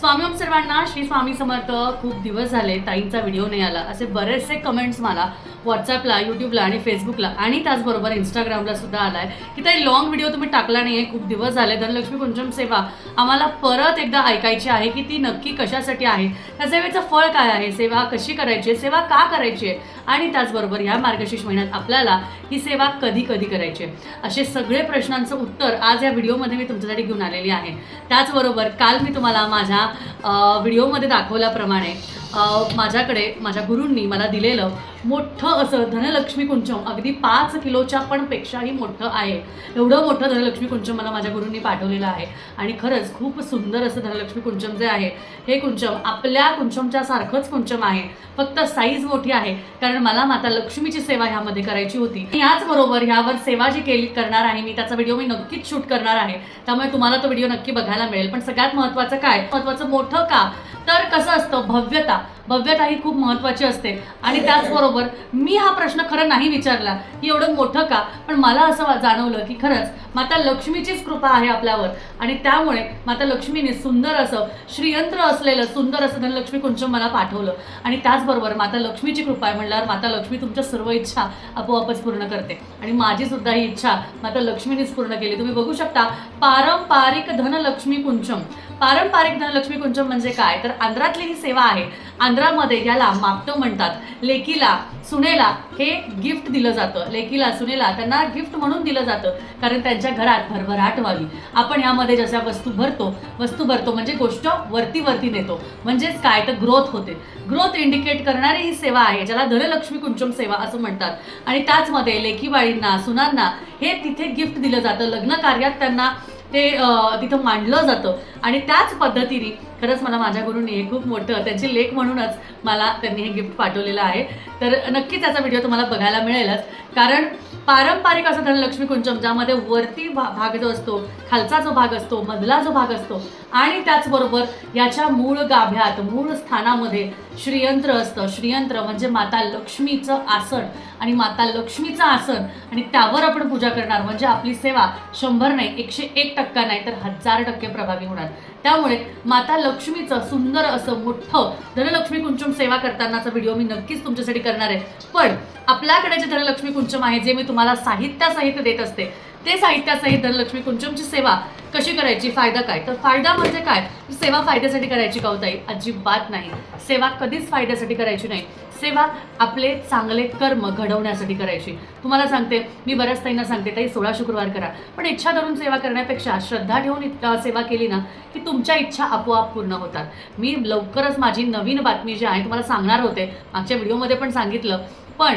स्वामी ओम सर्वांना श्री स्वामी समर्थ. खूप दिवस झाले ताईंचा व्हिडिओ नाही आला. असे बरेचसे कमेंट्स मला व्हॉट्सअपला यूट्यूबला आणि फेसबुकला आणि त्याचबरोबर इंस्टाग्रामला सुद्धा आहे की ताई लॉंग व्हिडिओ तुम्ही टाकला नाही आहे खूप दिवस झाले. धनलक्ष्मी कुंचम सेवा आम्हाला परत एकदा ऐकायची आहे की ती नक्की कशासाठी आहे? त्या सेवेचं फळ काय आहे? सेवा कशी करायची? आहे सेवा का करायची आहे? आणि त्याचबरोबर या मार्गशीर्ष महिन्यात आपल्याला ही सेवा कधी कधी करायची आहे? असे सगळे प्रश्नांचं उत्तर आज या व्हिडिओमध्ये मी तुमच्यासाठी घेऊन आलेली आहे. त्याचबरोबर काल मी तुम्हाला माझ्या व्हिडिओमध्ये दाखवल्याप्रमाणे माझ्याकडे माझ्या गुरूंनी मला दिलेलं मोठं असं धनलक्ष्मी कुंचम. अगदी पाच किलोच्या पण पेक्षाही मोठं आहे. एवढं मोठं धनलक्ष्मी कुंचम मला माझ्या गुरूंनी पाठवलेलं आहे. आणि खरंच खूप सुंदर असं धनलक्ष्मी कुंचम जे आहे हे कुंचम आपल्या कुंचमच्या सारखंच कुंचम आहे. फक्त साईज मोठी आहे. कारण मला माता लक्ष्मीची सेवा ह्यामध्ये करायची होती. याचबरोबर ह्यावर सेवा जी केली करणार आहे मी त्याचा व्हिडिओ मी नक्कीच शूट करणार आहे. त्यामुळे तुम्हाला तो व्हिडिओ नक्की बघायला मिळेल. पण सगळ्यात महत्त्वाचं काय? महत्त्वाचं मोठं का? तर कसं असतं? भव्यता. भव्यता ही खूप महत्त्वाची असते. आणि त्याचबरोबर मी हा प्रश्न खरं नाही विचारला की एवढं मोठं का? पण मला असं जाणवलं की खरंच माता लक्ष्मीचीच कृपा आहे आपल्यावर. आणि त्यामुळे माता लक्ष्मीने सुंदर असं श्रीयंत्र असलेलं सुंदर असं धनलक्ष्मी कुंचम मला पाठवलं. आणि त्याचबरोबर माता लक्ष्मीची कृपा आहे म्हणल्यावर माता लक्ष्मी तुमच्या सर्व इच्छा आपोआपच पूर्ण करते. आणि माझी सुद्धा ही इच्छा माता लक्ष्मीनेच पूर्ण केली. तुम्ही बघू शकता पारंपरिक धनलक्ष्मी कुंचम पारंपरिक धनलक्ष्मी कुंचम म्हणजे काय? तर आंध्रातली ही सेवा आहे. आंध्रामध्ये याला मापटो म्हणतात. लेकीला सुनेला हे गिफ्ट दिलं जातं. लेकीला सुनेला त्यांना गिफ्ट म्हणून दिलं जातं. कारण त्यांच्या घरात भरभराट व्हावी. आपण यामध्ये जशा वस्तू भरतो वस्तू भरतो म्हणजे गोष्ट वरती वरती नेतो. म्हणजेच काय? तर ग्रोथ होते. ग्रोथ इंडिकेट करणारी ही सेवा आहे ज्याला धनलक्ष्मी कुंचम सेवा असं म्हणतात. आणि त्याचमध्ये लेखीबाळींना सुनांना हे तिथे गिफ्ट दिलं जातं. लग्न कार्यात त्यांना ते तिथं मांडलं जातं. आणि त्याच पद्धतीने खरंच मला माझ्या गुरुनी हे खूप मोठं त्यांची लेख म्हणूनच मला त्यांनी हे गिफ्ट पाठवलेलं आहे. तर नक्कीच त्याचा व्हिडिओ तुम्हाला बघायला मिळेलच. कारण पारंपरिक असं धनलक्ष्मी कुंचम ज्यामध्ये वरती भा भाग जो असतो खालचा जो भाग असतो मधला जो भाग असतो आणि त्याचबरोबर याच्या मूळ गाभ्यात मूळ स्थानामध्ये श्रीयंत्र असतं. श्रीयंत्र म्हणजे माता लक्ष्मीचं आसन. आणि माता लक्ष्मीचं आसन आणि त्यावर आपण पूजा करणार. म्हणजे आपली सेवा शंभर नाही एकशे एक टक्का नाही तर हजार टक्के प्रभावी होणार. त्यामुळे माता लक्ष्मीचं सुंदर असं मोठं धनलक्ष्मी कुंचम सेवा करतानाचा व्हिडिओ मी नक्कीच तुमच्यासाठी करणार आहे. पण आपल्याकडे जे धनलक्ष्मी कुंचम आहे जे मी तुम्हाला साहित्यासहित देत असते ते साहित्यासहित धनलक्ष्मी कुंचमची सेवा कशी करायची? फायदा काय? तर फायदा म्हणजे काय? सेवा फायद्यासाठी करायची का अजिबात नाही. सेवा कधीच फायद्यासाठी करायची नाही. सेवा आपले चांगले कर्म घडवण्यासाठी करायची. तुम्हाला सांगते मी बऱ्याच ताईंना सांगते ताई सोळा शुक्रवार करा. पण इच्छा धरून सेवा करण्यापेक्षा श्रद्धा ठेवून इतका सेवा केली ना की तुमच्या इच्छा आपोआप पूर्ण होतात. मी लवकरच माझी नवीन बातमी जी आहे तुम्हाला सांगणार होते मागच्या व्हिडिओमध्ये पण सांगितलं. पण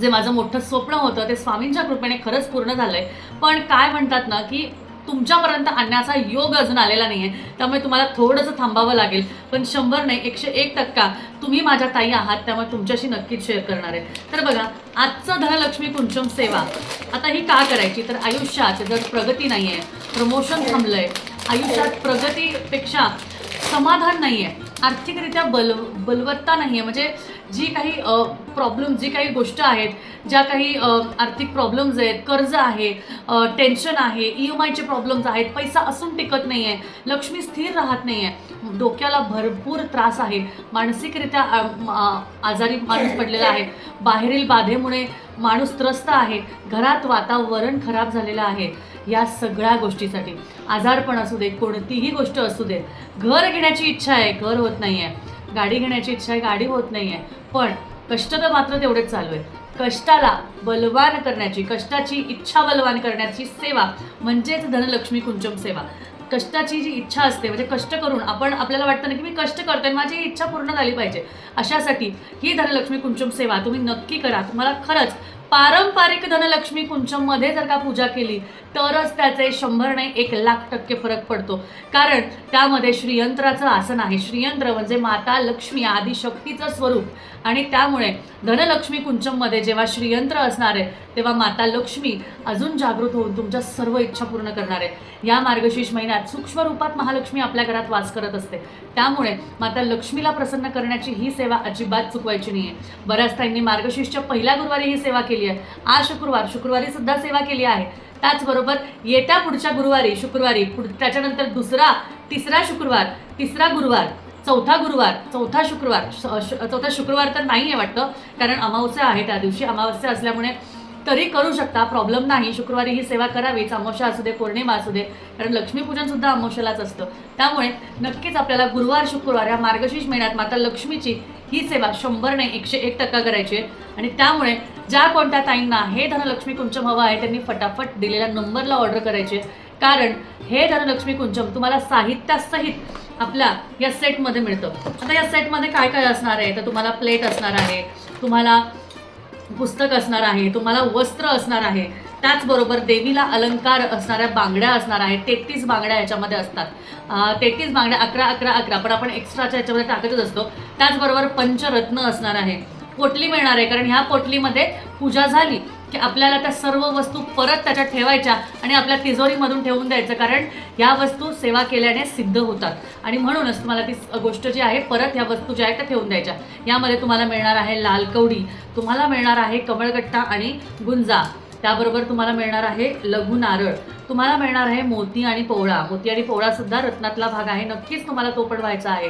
जे माझं मोठं स्वप्न होतं ते स्वामींच्या कृपेने खरंच पूर्ण झालं आहे पण काय म्हणतात ना की तुमच्यापर्यंत आणण्याचा योग अजून आलेला नाही आहे त्यामुळे तुम्हाला थोडंसं थांबावं लागेल. पण शंभर नाही एकशे एक टक्का तुम्ही माझ्या ताई आहात त्यामुळे तुमच्याशी नक्कीच शेअर करणार आहे. तर बघा आजचं धनलक्ष्मी कुंचम सेवा. आता ही का करायची? तर आयुष्यात जर प्रगती नाही आहे प्रमोशन थांबलंय आयुष्यात प्रगतीपेक्षा समाधान नाही आहे आर्थिकरित्या बल बलवत्ता नाही आहे म्हणजे जी काही प्रॉब्लेम जी काही गोष्ट आहेत ज्या काही आर्थिक प्रॉब्लेम्स आहेत कर्ज आहे टेन्शन आहे ई एम आयचे प्रॉब्लेम्स आहेत पैसा असून टिकत नाही आहे लक्ष्मी स्थिर राहत नाही आहे डोक्याला भरपूर त्रास आहे. मानसिकरित्या आजारी माणूस पडलेला आहे. बाहेरील बाधेमुळे माणूस त्रस्त आहे. घरात वातावरण खराब झालेलं आहे. या सगळ्या गोष्टीसाठी. आजारपण असू दे कोणतीही गोष्ट असू दे घर घेण्याची इच्छा आहे घर होत नाही आहे गाडी घेण्याची इच्छा आहे गाडी होत नाही आहे पण कष्ट तर मात्र तेवढेच चालू आहे कष्टाला बलवान करण्याची कष्टाची इच्छा बलवान करण्याची सेवा म्हणजेच धनलक्ष्मी कुंचम सेवा. कष्टाची जी इच्छा असते म्हणजे कष्ट करून आपण आपल्याला वाटतं ना की मी कष्ट करतोय माझी इच्छा पूर्ण झाली पाहिजे. अशासाठी ही धनलक्ष्मी कुंचम सेवा तुम्ही नक्की करा. तुम्हाला खरंच पारंपरिक धनलक्ष्मी कुंचममध्ये जर का पूजा केली तरच त्याचे शंभर नाही एक लाख टक्के फरक पडतो. कारण त्यामध्ये श्रीयंत्राचं आसन आहे. श्रीयंत्र म्हणजे माता लक्ष्मी आदिशक्तीचं स्वरूप. आणि त्यामुळे धनलक्ष्मी कुंचममध्ये जेव्हा श्रीयंत्र असणार आहे तेव्हा माता लक्ष्मी अजून जागृत होऊन तुमच्या सर्व इच्छा पूर्ण करणार आहे. या मार्गशीर्ष महिन्यात सूक्ष्म रूपात महालक्ष्मी आपल्या घरात वास करत असते. त्यामुळे माता लक्ष्मीला प्रसन्न करण्याची ही सेवा अजिबात चुकवायची नाही आहे बऱ्याच त्यांनी मार्गशीर्षच्या पहिल्या गुरुवारी ही सेवा केली आहे. आज शुक्रवार शुक्रवारी सुद्धा सेवा केली आहे. त्याचबरोबर येत्या पुढच्या गुरुवारी शुक्रवारी पुढ त्याच्यानंतर दुसरा तिसरा शुक्रवार तिसरा गुरुवार चौथा गुरुवार चौथा शुक्रवार श- चौथा शुक्रवार तर नाही आहे वाटतं कारण अमावस्या आहे त्या दिवशी. अमावस्या असल्यामुळे तरी करू शकता प्रॉब्लेम नाही. शुक्रवारी ही सेवा करावीच अमावस्या असू दे पौर्णिमा असू दे कारण लक्ष्मीपूजन सुद्धा अमावस्यालाच असतं. त्यामुळे नक्कीच आपल्याला गुरुवार शुक्रवार या मार्गशीर्ष महिन्यात माता लक्ष्मीची ही सेवा शंभर नाही एकशे एक टक्का करायची आणि त्यामुळे ज्या कोणत्या ताईंना हे धनलक्ष्मी कुंचम हवं आहे त्यांनी फटाफट दिलेल्या नंबरला ऑर्डर करायचे कारण हे धनलक्ष्मी कुंचम तुम्हाला साहित्यासहित आपल्या या सेटमध्ये मिळतं. आता या सेटमध्ये काय काय असणार आहे? तर तुम्हाला प्लेट असणार आहे तुम्हाला पुस्तक असणार आहे तुम्हाला वस्त्र असणार आहे. त्याचबरोबर देवीला अलंकार असणाऱ्या बांगड्या असणार आहेत. तेहतीस बांगड्या याच्यामध्ये असतात. तेहतीस बांगड्या अकरा अकरा अकरा पण आपण एक्स्ट्राच्या याच्यामध्ये टाकतच असतो. त्याचबरोबर पंचरत्न असणार आहे. पोटली मिळणार आहे कारण ह्या पोटलीमध्ये पूजा झाली. की आपल्याला त्या सर्व वस्तू परत त्याच्यात ठेवायच्या आणि आपल्या तिजोरीमधून ठेवून द्यायचं. कारण ह्या वस्तू सेवा केल्याने सिद्ध होतात. आणि म्हणूनच तुम्हाला ती गोष्ट जी आहे परत ह्या वस्तू ज्या आहेत त्या ठेवून द्यायच्या. यामध्ये तुम्हाला मिळणार आहे लाल कवडी तुम्हाला मिळणार आहे कमळगट्टा आणि गुंजा. त्याबरोबर तुम्हाला मिळणार आहे लघु नारळ. तुम्हाला मिळणार आहे मोती आणि पोवळा मोती आणि पोवळासुद्धा रत्नातला भाग आहे. नक्कीच तुम्हाला तो पण व्हायचा आहे.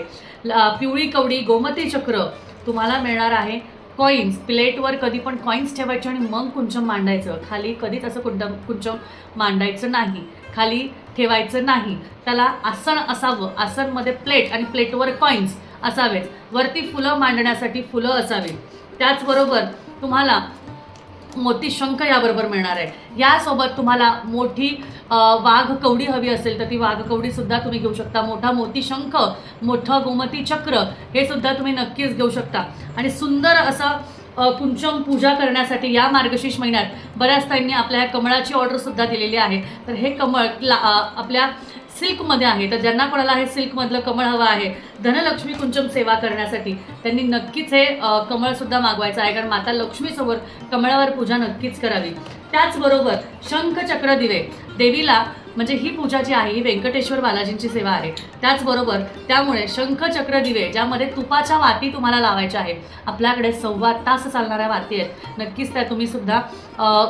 पिवळी कवडी गोमती चक्र. तुम्हाला मिळणार आहे कॉईन्स प्लेटवर कधी पण कॉईन्स ठेवायचे आणि मग कुंचम मांडायचं. खाली कधीच असं कुंडम कुंचम मांडायचं नाही. खाली ठेवायचं नाही. त्याला आसन असावं. आसनमध्ये प्लेट आणि प्लेटवर कॉईन्स असावेत. वरती फुलं मांडण्यासाठी फुलं असावी त्याचबरोबर तुम्हाला मोती शंख याबरोबर मिळणार आहे. यासोबत तुम्हाला मोठी वाघ कवडी हवी असेल तर ती वाघ कवडीसुद्धा तुम्ही घेऊ शकता. मोठा मोती शंख मोठं गोमती चक्र हे सुद्धा तुम्ही नक्कीच घेऊ शकता. आणि सुंदर असं कुंचम पूजा करण्यासाठी या मार्गशीर्ष महिन्यात बऱ्याच ताईंनी आपल्या ह्या कमळाची ऑर्डरसुद्धा दिलेली आहे. तर हे कमळ ला- आपल्या सिल्कमध्ये आहे. तर ज्यांना कोणाला हे सिल्कमधलं कमळ हवं आहे धनलक्ष्मी कुंचम सेवा करण्यासाठी त्यांनी नक्कीच हे कमळसुद्धा मागवायचं आहे. कारण माता लक्ष्मीसमोर कमळावर पूजा नक्कीच करावी. त्याचबरोबर शंख चक्र दिवे. देवीला म्हणजे ही पूजा जी आहे ही व्यंकटेश्वर बालाजींची सेवा आहे. त्याचबरोबर त्यामुळे शंखचक्र दिवे ज्यामध्ये तुपाच्या वाती तुम्हाला लावायच्या आहेत. आपल्याकडे सव्वा तास चालणाऱ्या वाती आहेत. नक्कीच त्या तुम्ही सुद्धा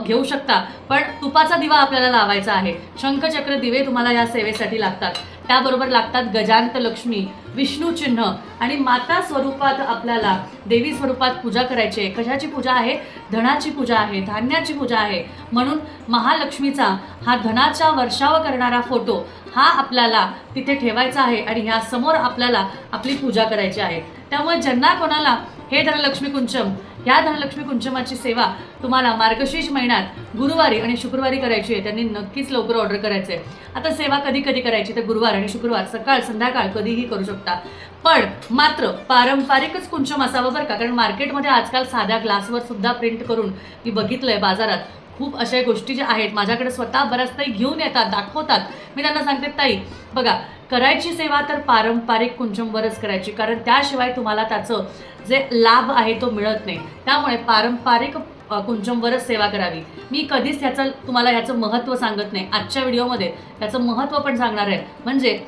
घेऊ शकता. पण तुपाचा दिवा आपल्याला लावायचा आहे. शंखचक्र दिवे तुम्हाला या सेवेसाठी लागतात. त्याबरोबर लागतात गजांत लक्ष्मी विष्णू चिन्ह आणि माता स्वरूपात आपल्याला देवी स्वरूपात पूजा करायची आहे. कशाची पूजा आहे? धनाची पूजा आहे धान्याची पूजा आहे. म्हणून महालक्ष्मीचा हा धनाचा वर्षाव करणारा फोटो हा आपल्याला तिथे ठेवायचा आहे आणि ह्या समोर आपल्याला आपली पूजा करायची आहे. त्यामुळे ज्यांना कोणाला हे धनलक्ष्मी कुंचम या धनलक्ष्मी कुंचमाची सेवा तुम्हाला मार्गशीर्ष महिन्यात गुरुवारी आणि शुक्रवारी करायची आहे. त्यांनी नक्कीच लवकर ऑर्डर करायचं आहे. आता सेवा कधी कधी करायची? तर गुरुवार आणि शुक्रवार सकाळ संध्याकाळ कधीही करू शकता. पण मात्र पारंपरिकच कुंचम असावं बरं का? कारण मार्केटमध्ये आजकाल साध्या ग्लासवर सुद्धा प्रिंट करून मी बघितलंय बाजारात. खूप अशा गोष्टी ज्या आहेत माझ्याकडे स्वतः बऱ्याच ताई घेऊन येतात दाखवतात. मी त्यांना सांगते ताई बघा करायची सेवा तर पारंपरिक कुंचमवरच करायची कारण त्याशिवाय तुम्हाला त्याचं जे लाभ आहे तो मिळत नाही. त्यामुळे पारंपरिक कुंचमवरच सेवा करावी. मी कधीच ह्याचं तुम्हाला ह्याचं महत्त्व सांगत नाही. आजच्या व्हिडिओमध्ये त्याचं महत्त्व पण सांगणार आहे. म्हणजे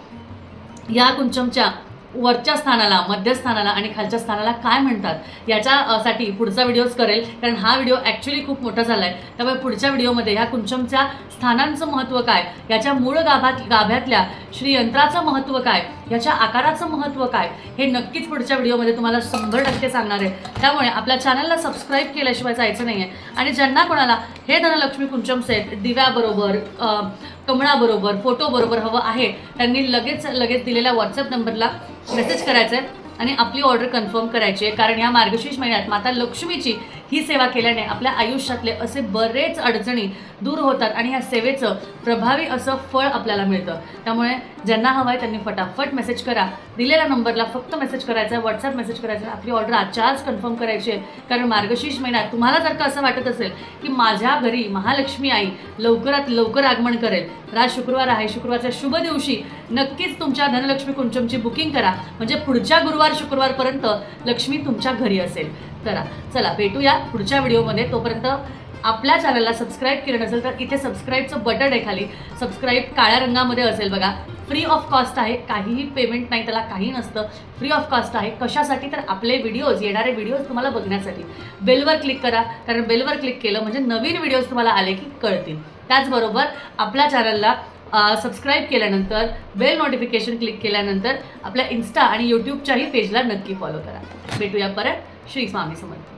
या कुंचमच्या वरच्या स्थानाला मध्यस्थानाला आणि खालच्या स्थानाला काय म्हणतात? याच्यासाठी पुढचा व्हिडिओज करेल. कारण हा व्हिडिओ ॲक्च्युली खूप मोठा झाला आहे त्यामुळे पुढच्या व्हिडिओमध्ये ह्या कुंचमच्या स्थानांचं महत्त्व काय? याच्या मूळ गाभात गाभ्यातल्या श्रीयंत्राचं महत्त्व काय? ह्याच्या आकाराचं महत्त्व काय हे नक्कीच पुढच्या व्हिडिओमध्ये तुम्हाला शंभर टक्के सांगणार आहे. त्यामुळे आपल्या चॅनलला सबस्क्राईब केल्याशिवाय जायचं नाही आहे आणि ज्यांना कोणाला हे धनलक्ष्मी कुंचम सेट दिव्याबरोबर कमळाबरोबर फोटोबरोबर हवं आहे त्यांनी लगेच लगेच दिलेल्या व्हॉट्सअप नंबरला मेसेज करायचा आहे आणि आपली ऑर्डर कन्फर्म करायची आहे. कारण या मार्गशीर्ष महिन्यात माता लक्ष्मीची ही सेवा केल्याने आपल्या आयुष्यातले असे बरेच अडचणी दूर होतात आणि ह्या सेवेचं प्रभावी असं फळ आपल्याला मिळतं. त्यामुळे ज्यांना हवं आहे त्यांनी फटाफट मेसेज करा. दिलेल्या नंबरला फक्त मेसेज करायचा आहे व्हॉट्सअप मेसेज करायचा आहे. आपली ऑर्डर आजच्या आज कन्फर्म करायची आहे. कारण मार्गशीर्ष महिन्यात तुम्हाला जर का असं वाटत असेल की माझ्या घरी महालक्ष्मी आई लवकरात लवकर आगमन करेल राज शुक्रवार आहे शुक्रवारच्या शुभ दिवशी नक्कीच तुमच्या धनलक्ष्मी कुंचमची बुकिंग करा. म्हणजे पुढच्या गुरुवार शुक्रवारपर्यंत लक्ष्मी तुमच्या घरी असेल. करा. चला भेटूया पुढच्या व्हिडिओमध्ये. तोपर्यंत आपल्या चॅनलला सबस्क्राईब केलं नसेल तर इथे सबस्क्राईबचं बटन आहे खाली. सबस्क्राईब काळ्या रंगामध्ये असेल बघा. फ्री ऑफ कॉस्ट आहे. काहीही पेमेंट नाही त्याला काही नसतं. फ्री ऑफ कॉस्ट आहे. कशासाठी? तर आपले व्हिडिओज येणारे व्हिडिओज तुम्हाला बघण्यासाठी. बेलवर क्लिक करा. कारण बेलवर क्लिक केलं म्हणजे नवीन व्हिडिओज तुम्हाला आले की कळतील. त्याचबरोबर आपल्या चॅनलला सबस्क्राईब केल्यानंतर बेल नोटिफिकेशन क्लिक केल्यानंतर आपल्या इन्स्टा आणि यूट्यूबच्याही पेजला नक्की फॉलो करा. भेटूया परत. श्री स्वामी समर्थ